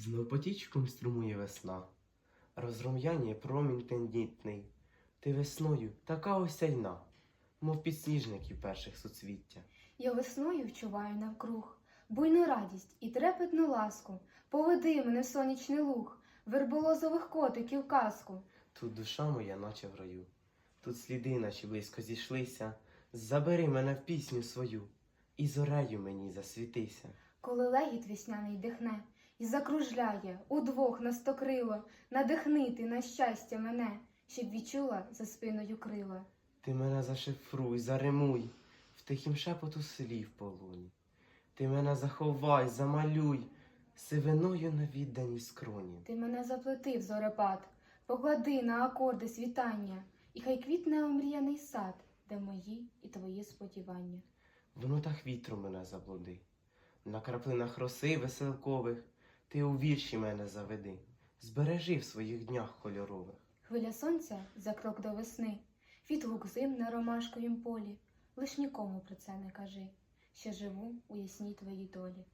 Знов потічком струмує весна, розрум'яніє промінь тендітний. Ти весною така осяйна, мов підсніжників перших суцвіття. Я весною вчуваю навкруг буйну радість і трепетну ласку. Поведи мене в сонячний луг, верболозових котиків казку. Тут душа моя, наче в раю, тут сліди наші близько зійшлися. Забери мене в пісню свою, і зорею мені засвітися. Коли легіт весняний дихне і закружляє удвох на стокрило, надихнити на щастя мене, щоб відчула за спиною крила. Ти мене зашифруй, заримуй в тихім шепоту слів полуні. Ти мене заховай, замалюй сивиною на відданій скроні. Ти мене заплетив зорепад, поклади на акорди світання, і хай квітне омріяний сад, де мої і твої сподівання. В нотах вітру мене заблуди, на краплинах роси веселкових ти у вірші мене заведи, збережи в своїх днях кольорових. Хвиля сонця за крок до весни, відгук зим на ромашковім полі. Лиш нікому про це не кажи, що живу у ясній твоїй долі.